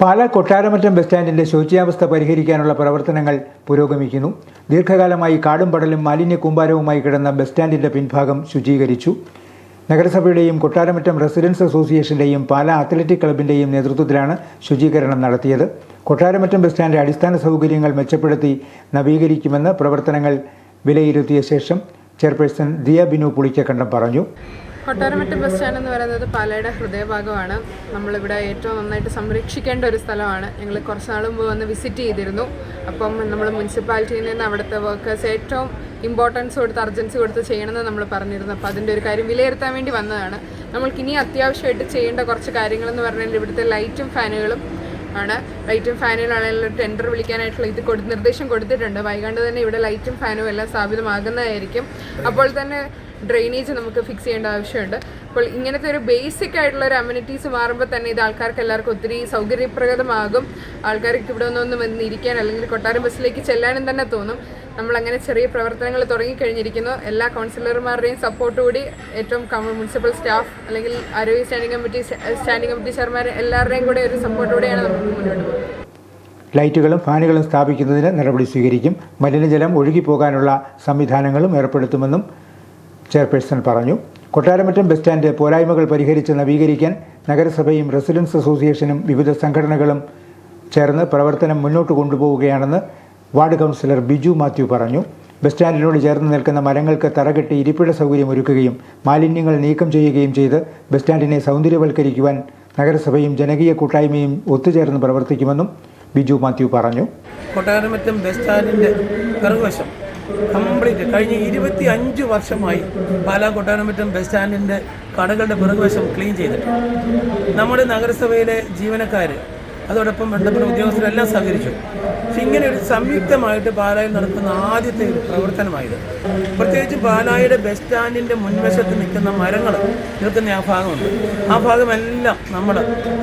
Pala Kottaramattam bus സ്റ്റാൻഡിന്റെ ശോച്യാവസ്ഥ പരിഹരിക്കാനുള്ള പ്രവർത്തനങ്ങൾ പുരോഗമിക്കുന്നു. ദീർഘകാലമായി കാടും പടലും മാലിന്യ കൂമ്പാരവുമായി കിടന്ന ബസ് സ്റ്റാൻഡിന്റെ പിൻഭാഗം ശുചീകരിച്ചു. നഗരസഭയുടെയും കൊട്ടാരമറ്റം റെസിഡൻസ് അസോസിയേഷന്റെയും പാല അത്ലറ്റിക് ക്ലബിന്റെയും നേതൃത്വത്തിലാണ് ശുചീകരണം നടത്തിയത്. കൊട്ടാരമറ്റം ബസ് സ്റ്റാൻഡ് അടിസ്ഥാന സൗകര്യങ്ങൾ മെച്ചപ്പെടുത്തി നവീകരിക്കുമെന്ന് പ്രവർത്തനങ്ങൾ വിലയിരുത്തിയ ശേഷം ചെയർപേഴ്സൺ ദിയ ബിനു പുളിക്കക്കണ്ടം പറഞ്ഞു. കൊട്ടാരമറ്റം ബസ് സ്റ്റാൻഡ് എന്ന് പറയുന്നത് പാലയുടെ ഹൃദയഭാഗമാണ്. നമ്മളിവിടെ ഏറ്റവും നന്നായിട്ട് സംരക്ഷിക്കേണ്ട ഒരു സ്ഥലമാണ്. ഞങ്ങൾ കുറച്ച് നാൾ മുമ്പ് വന്ന് വിസിറ്റ് ചെയ്തിരുന്നു. അപ്പം നമ്മൾ മുനിസിപ്പാലിറ്റിയിൽ നിന്ന് അവിടുത്തെ വർക്കേഴ്സ് ഏറ്റവും ഇമ്പോർട്ടൻസ് കൊടുത്ത് അർജൻസി കൊടുത്ത് ചെയ്യണമെന്ന് നമ്മൾ പറഞ്ഞിരുന്നു. അപ്പോൾ അതിന്റെ ഒരു കാര്യം വിലയിരുത്താൻ വേണ്ടി വന്നതാണ്. നമ്മൾക്ക് ഇനി അത്യാവശ്യമായിട്ട് ചെയ്യേണ്ട കുറച്ച് കാര്യങ്ങളെന്ന് പറഞ്ഞാൽ ഇവിടുത്തെ ലൈറ്റും ഫാനുകളും ആണ്. ലൈറ്റും ഫാനുകളാണെങ്കിലും ടെൻഡർ വിളിക്കാനായിട്ടുള്ള ഇത് കൊടു നിർദ്ദേശം കൊടുത്തിട്ടുണ്ട്. വൈകാണ്ട് തന്നെ ഇവിടെ ലൈറ്റും ഫാനും എല്ലാം സ്ഥാപിതമാകുന്നതായിരിക്കും. അപ്പോൾ തന്നെ ഡ്രെയിനേജ് നമുക്ക് ഫിക്സ് ചെയ്യേണ്ട ആവശ്യമുണ്ട്. അപ്പോൾ ഇങ്ങനത്തെ ഒരു ബേസിക് ആയിട്ടുള്ള ഒരു അമ്യൂണിറ്റീസ് മാറുമ്പോൾ തന്നെ ഇത് ആൾക്കാർക്ക് എല്ലാവർക്കും ഒത്തിരി സൗകര്യപ്രദമാകും. ആൾക്കാർക്ക് ഇവിടെ ഒന്നൊന്നും വന്ന് ഇരിക്കാൻ അല്ലെങ്കിൽ കൊട്ടാരം ബസ്സിലേക്ക് ചെല്ലാനും തന്നെ തോന്നും. നമ്മൾ അങ്ങനെ ചെറിയ പ്രവർത്തനങ്ങൾ തുടങ്ങിക്കഴിഞ്ഞിരിക്കുന്നു. എല്ലാ കൗൺസിലർമാരുടെയും സപ്പോർട്ടുകൂടി ഏറ്റവും മുനിസിപ്പൽ സ്റ്റാഫ് അല്ലെങ്കിൽ ആരോഗ്യ സ്റ്റാൻഡിംഗ് കമ്മിറ്റി സ്റ്റാൻഡിംഗ് കമ്മിറ്റി ചെയർമാർ എല്ലാവരുടെയും കൂടെ ഒരു സപ്പോർട്ടോടെയാണ് നമുക്ക് മുന്നോട്ട് പോകുന്നത്. ലൈറ്റുകളും ഫാനുകളും സ്ഥാപിക്കുന്നതിന് നടപടി സ്വീകരിക്കും. മലിനജലം ഒഴുകിപ്പോകാനുള്ള സംവിധാനങ്ങളും ഏർപ്പെടുത്തുമെന്നും ചെയർപേഴ്സൺ പറഞ്ഞു. കൊട്ടാരമറ്റം ബസ് സ്റ്റാൻഡ് പോരായ്മകൾ പരിഹരിച്ച് നവീകരിക്കാൻ നഗരസഭയും റെസിഡൻസ് അസോസിയേഷനും വിവിധ സംഘടനകളും ചേർന്ന് പ്രവർത്തനം മുന്നോട്ട് കൊണ്ടുപോവുകയാണെന്ന് വാർഡ് കൗൺസിലർ ബിജു മാത്യു പറഞ്ഞു. ബസ് സ്റ്റാൻഡിനോട് ചേർന്ന് നിൽക്കുന്ന മരങ്ങൾക്ക് തറകെട്ടി ഇരിപ്പിട സൗകര്യം ഒരുക്കുകയും മാലിന്യങ്ങൾ നീക്കം ചെയ്യുകയും ചെയ്ത് ബസ് സ്റ്റാൻഡിനെ സൗന്ദര്യവൽക്കരിക്കുവാൻ നഗരസഭയും ജനകീയ കൂട്ടായ്മയും ഒത്തുചേർന്ന് പ്രവർത്തിക്കുമെന്നും ബിജു മാത്യു പറഞ്ഞു. കൊട്ടാരമറ്റം ബസ് സ്റ്റാൻഡിന്റെ കംപ്ലീറ്റ് കഴിഞ്ഞ ഇരുപത്തി അഞ്ച് വർഷമായി പാലാ കൊട്ടാരമറ്റം ബസ് സ്റ്റാൻഡിന്റെ കടകളുടെ പിറകുവശം ക്ലീൻ ചെയ്തിട്ട് നമ്മുടെ നഗരസഭയിലെ ജീവനക്കാർ അതോടൊപ്പം ബന്ധപ്പെട്ട ഉദ്യോഗസ്ഥരെല്ലാം സഹകരിച്ചു. പക്ഷെ ഇങ്ങനെ ഒരു സംയുക്തമായിട്ട് പാലായിൽ നടക്കുന്ന ആദ്യത്തെ ഒരു പ്രവർത്തനമായത്. പ്രത്യേകിച്ച് പാലായുടെ ബസ് സ്റ്റാൻഡിന്റെ മുൻവശത്ത് നിൽക്കുന്ന മരങ്ങൾ നിൽക്കുന്ന ആ ഭാഗമുണ്ട്. ആ ഭാഗമെല്ലാം നമ്മൾ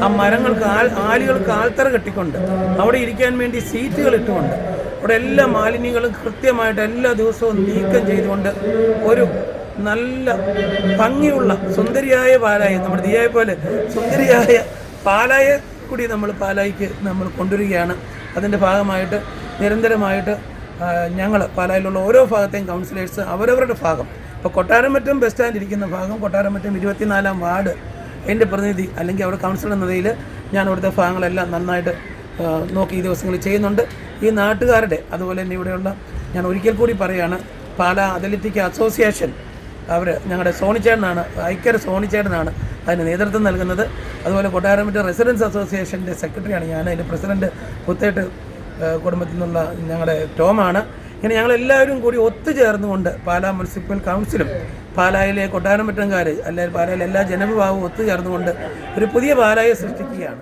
ആ മരങ്ങൾക്ക് ആൽ ആലുകൾക്ക് ആൽത്തറ കെട്ടിക്കൊണ്ട് അവിടെ ഇരിക്കാൻ വേണ്ടി സീറ്റുകൾ ഇട്ടുകൊണ്ട് അവിടെ എല്ലാ മാലിന്യങ്ങളും കൃത്യമായിട്ട് എല്ലാ ദിവസവും നീക്കം ചെയ്തുകൊണ്ട് ഒരു നല്ല ഭംഗിയുള്ള സുന്ദരിയായ പാലായ നമ്മുടെ ദിയായ പോലെ സുന്ദരിയായ പാലായ കൂടി നമ്മൾ പാലായിക്ക് നമ്മൾ കൊണ്ടുവരികയാണ്. അതിന്റെ ഭാഗമായിട്ട് നിരന്തരമായിട്ട് ഞങ്ങൾ പാലായിലുള്ള ഓരോ ഭാഗത്തെയും കൗൺസിലേഴ്സ് അവരവരുടെ ഭാഗം. ഇപ്പോൾ കൊട്ടാരമറ്റം ബസ് സ്റ്റാൻഡ് ഇരിക്കുന്ന ഭാഗം കൊട്ടാരമറ്റം ഇരുപത്തിനാലാം വാർഡ്. എന്റെ പ്രതിനിധി അല്ലെങ്കിൽ അവിടെ കൗൺസിലർ എന്ന നിലയിൽ ഞാൻ അവിടുത്തെ ഭാഗങ്ങളെല്ലാം നന്നായിട്ട് നോക്കി ഈ ദിവസങ്ങളിൽ ചെയ്യുന്നുണ്ട്. ഈ നാട്ടുകാരുടെ അതുപോലെ തന്നെ ഇവിടെയുള്ള ഞാൻ ഒരിക്കൽ കൂടി പറയുകയാണ് പാല അത്ലറ്റിക് അസോസിയേഷൻ അവർ ഞങ്ങളുടെ സോണിച്ചേട്ടനാണ് ഐക്യര സോണിച്ചേട്ടനാണ് അതിന് നേതൃത്വം നൽകുന്നത്. അതുപോലെ കൊട്ടാരമറ്റ റെസിഡൻസ് അസോസിയേഷന്റെ സെക്രട്ടറിയാണ് ഞാൻ. അതിന്റെ പ്രസിഡന്റ് പുത്തേട്ട് കുടുംബത്തിൽ നിന്നുള്ള ഞങ്ങളുടെ ടോമാണ്. ഇങ്ങനെ ഞങ്ങളെല്ലാവരും കൂടി ഒത്തുചേർന്നുകൊണ്ട് പാലാ മുനിസിപ്പൽ കൗൺസിലും പാലായിലെ കൊട്ടാരമറ്റംകാർ അല്ലെങ്കിൽ പാലായിലെ എല്ലാ ജനവിഭാഗവും ഒത്തുചേർന്നുകൊണ്ട് ഒരു പുതിയ പാലായെ സൃഷ്ടിക്കുകയാണ്.